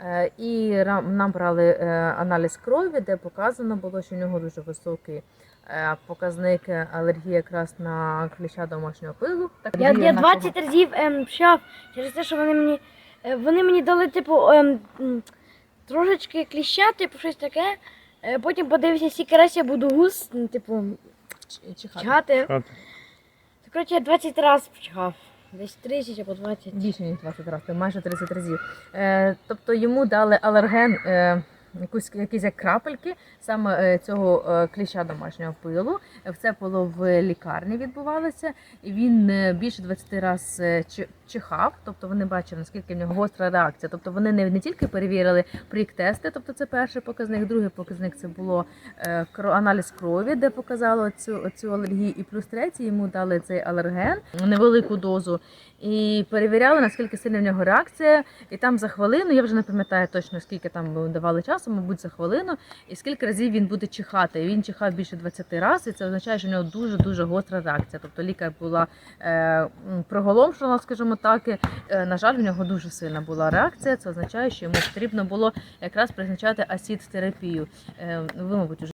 Е, І нам брали е, аналіз крові, де показано було, що в нього дуже високий е, показник алергії якраз на кліща домашнього пилу. Так, Я, я нашого- 20 разів ем, пшав через те, що вони мені, вони мені дали, типу, ем, трошечки кліща, типу, щось таке. Е, Потім подивився, скільки раз я буду гус, ну, типу, Чи- чихати. Чхати. Коротше, я 20 разів пчхав. Десь 30 або 20. Більше ніж 20 разів, майже 30 разів. Е, тобто йому дали алерген, е, якусь, якісь як крапельки саме е, цього е, кліща домашнього пилу. Це було в лікарні відбувалося, і він е, більше 20 разів чихав. Тобто вони бачили, наскільки в нього гостра реакція. Тобто вони не, не тільки перевірили прік-тести, тобто це перший показник, другий показник це було е, аналіз крові, де показало цю, цю алергію, і плюс третій йому дали цей алерген, невелику дозу. І перевіряли, наскільки сильна в нього реакція. І там за хвилину, я вже не пам'ятаю точно, скільки там давали часу, мабуть, за хвилину, і скільки разів він буде чихати. Він чихав більше 20 разів, і це означає, що в нього дуже-дуже гостра реакція. Тобто лікар була е, м, приголомшена, скажімо так. і, Е, на жаль, в нього дуже сильна була реакція. Це означає, що йому потрібно було якраз призначати асід-терапію. Е, ви, мабуть,